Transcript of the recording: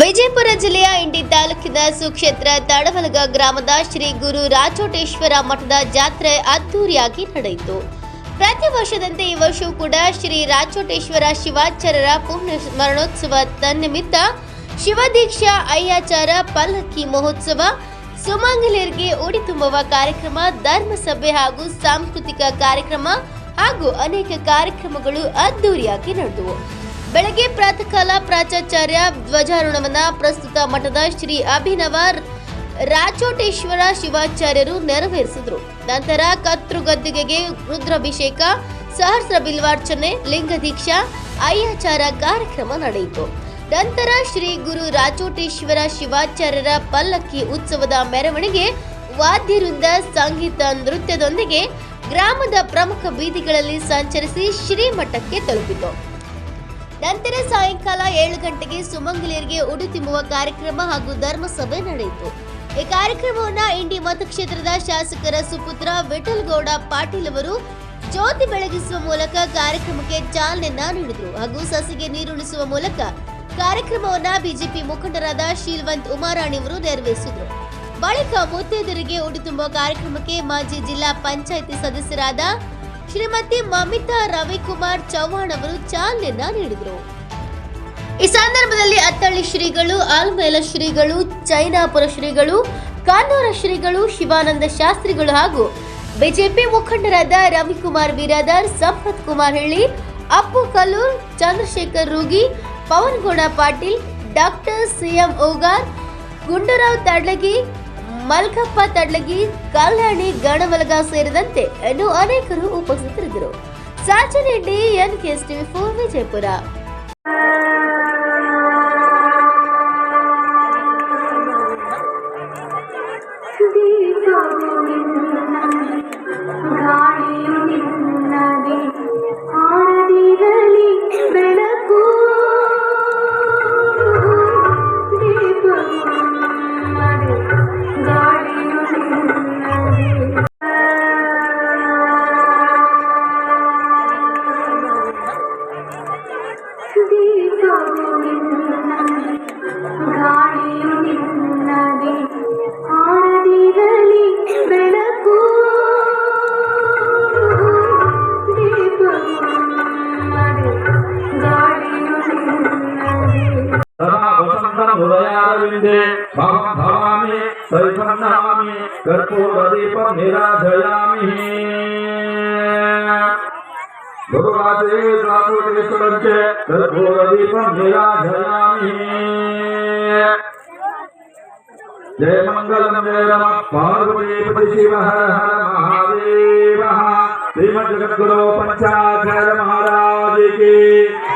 ವಿಜಯಪುರ ಜಿಲ್ಲೆಯ ಇಂಡಿ ತಾಲೂಕಿನ ಸುಕ್ಷೇತ್ರ ತಡವಲಗ ಗ್ರಾಮದ ಶ್ರೀ ಗುರು ರಾಚೋಟೇಶ್ವರ ಮಠದ ಜಾತ್ರೆ ಅದ್ದೂರಿಯಾಗಿ ನಡೆಯಿತು. ಪ್ರತಿ ವರ್ಷದಂತೆ ಈ ವರ್ಷವೂ ಕೂಡ ಶ್ರೀ ರಾಚೋಟೇಶ್ವರ ಶಿವಾಚಾರ್ಯರ ಪುಣ್ಯ ಸ್ಮರಣೋತ್ಸವ ತನ್ನಿಮಿತ್ತ ಶಿವದೀಕ್ಷಾ, ಅಯ್ಯಾಚಾರ, ಪಲ್ಲಕ್ಕಿ ಮಹೋತ್ಸವ, ಸುಮಂಗಲಿಯರಿಗೆ ಉಡಿ ತುಂಬುವ ಕಾರ್ಯಕ್ರಮ, ಧರ್ಮಸಭೆ ಹಾಗೂ ಸಾಂಸ್ಕೃತಿಕ ಕಾರ್ಯಕ್ರಮ ಹಾಗೂ ಅನೇಕ ಕಾರ್ಯಕ್ರಮಗಳು ಅದ್ದೂರಿಯಾಗಿ ನಡೆದವು. ಬೆಳಗ್ಗೆ ಪ್ರಾತಃಕಾಲ ಪ್ರಾಚಾರ್ಯ ಧ್ವಜಾರೋಹಣವನ್ನ ಪ್ರಸ್ತುತ ಮಠದ ಶ್ರೀ ಅಭಿನವ ರಾಚೋಟೇಶ್ವರ ಶಿವಾಚಾರ್ಯರು ನೆರವೇರಿಸಿದರು. ನಂತರ ಕರ್ತೃಗದ್ದಿಗೆಗೆ ರುದ್ರಾಭಿಷೇಕ, ಸಹಸ್ರ ಬಿಲ್ವಾರ್ಚನೆ ಲಿಂಗದೀಕ್ಷಾ ಅಯ್ಯಾಚಾರ ಕಾರ್ಯಕ್ರಮ ನಡೆಯಿತು. ನಂತರ ಶ್ರೀ ಗುರು ರಾಚೋಟೇಶ್ವರ ಶಿವಾಚಾರ್ಯರ ಪಲ್ಲಕ್ಕಿ ಉತ್ಸವದ ಮೆರವಣಿಗೆ ವಾದ್ಯವೃಂದ ಸಂಗೀತ ನೃತ್ಯದೊಂದಿಗೆ ಗ್ರಾಮದ ಪ್ರಮುಖ ಬೀದಿಗಳಲ್ಲಿ ಸಂಚರಿಸಿ ಶ್ರೀಮಠಕ್ಕೆ ತಲುಪಿತು. ನಂತರ ಸಾಯಂಕಾಲ ಏಳು ಗಂಟೆಗೆ ಸುಮಂಗಲಿಯರಿಗೆ ಉಡಿ ತುಂಬುವ ಕಾರ್ಯಕ್ರಮ ಹಾಗೂ ಧರ್ಮಸಭೆ ನಡೆಯಿತು. ಈ ಕಾರ್ಯಕ್ರಮವನ್ನು ಇಂಡಿ ಮತಕ್ಷೇತ್ರದ ಶಾಸಕರ ಸುಪುತ್ರ ವಿಠಲ್ಗೌಡ ಪಾಟೀಲ್ ಅವರು ಜ್ಯೋತಿ ಬೆಳಗಿಸುವ ಮೂಲಕ ಕಾರ್ಯಕ್ರಮಕ್ಕೆ ಚಾಲನೆ ನೀಡಿದರು ಹಾಗೂ ಸಸಿಗೆ ನೀರುಣಿಸುವ ಮೂಲಕ ಕಾರ್ಯಕ್ರಮವನ್ನ ಬಿಜೆಪಿ ಮುಖಂಡರಾದ ಶೀಲ್ವಂತ್ ಉಮಾರಾಣಿ ಅವರು ನೆರವೇರಿಸಿದರು. ಬಳಿಕ ಮುತ್ತೈದರಿಗೆ ಉಡಿ ತುಂಬುವ ಕಾರ್ಯಕ್ರಮಕ್ಕೆ ಮಾಜಿ ಜಿಲ್ಲಾ ಪಂಚಾಯಿತಿ ಸದಸ್ಯರಾದ ಶ್ರೀಮತಿ ಮಮಿತಾ ರವಿಕುಮಾರ್ ಚೌಹಾಣ್ ಅವರು ಚಾಲನೆಯನ್ನ ನೀಡಿದರು. ಈ ಸಂದರ್ಭದಲ್ಲಿ ಅತ್ತಳ್ಳಿ ಶ್ರೀಗಳು, ಆಲ್ಮೇಲ ಶ್ರೀಗಳು, ಚೈನಾಪುರ ಶ್ರೀಗಳು ಕಾನೂರ ಶ್ರೀಗಳು, ಶಿವಾನಂದ ಶಾಸ್ತ್ರಿಗಳು ಹಾಗೂ ಬಿಜೆಪಿ ಮುಖಂಡರಾದ ರವಿಕುಮಾರ್ ಬಿರಾದಾರ್ ಸಂಪತ್ ಕುಮಾರ್ ಹಳ್ಳಿ ಅಪ್ಪು ಕಲ್ಲೂರ್, ಚಂದ್ರಶೇಖರ್ ರೂಗಿ, ಪವನ್ಗೌಡ ಪಾಟೀಲ್, ಡಾಕ್ಟರ್ ಸಿಎಂ ಓಗಾರ್, ಗುಂಡೂರಾವ್ ತಡ್ಲಗಿ ಮಲ್ಕಪ್ಪ ತಡ್ಲಗಿ ಕಲ್ಯಾಣಿ ಗಣಮಲಗ ಸೇರಿದಂತೆ ಇನ್ನು ಅನೇಕರು ಉಪಸ್ಥಿತರಿದ್ದರು. ಸಾಚನ್ ಎನ್ ಟಿವಿ ಫೋರ್ ವಿಜಯಪುರ. गोविन्दे भवं भवामि सैफं नमामि, कर्पूरदीपं निराधयामि भगवते साधुकेश्वरं च कर्पूरदीपं निराधयामि जय मङ्गलं जय नमः। पार्वतीपति हर महादेवः। श्रीमद् जगद्गुरु पञ्चाक्षर महाराज की।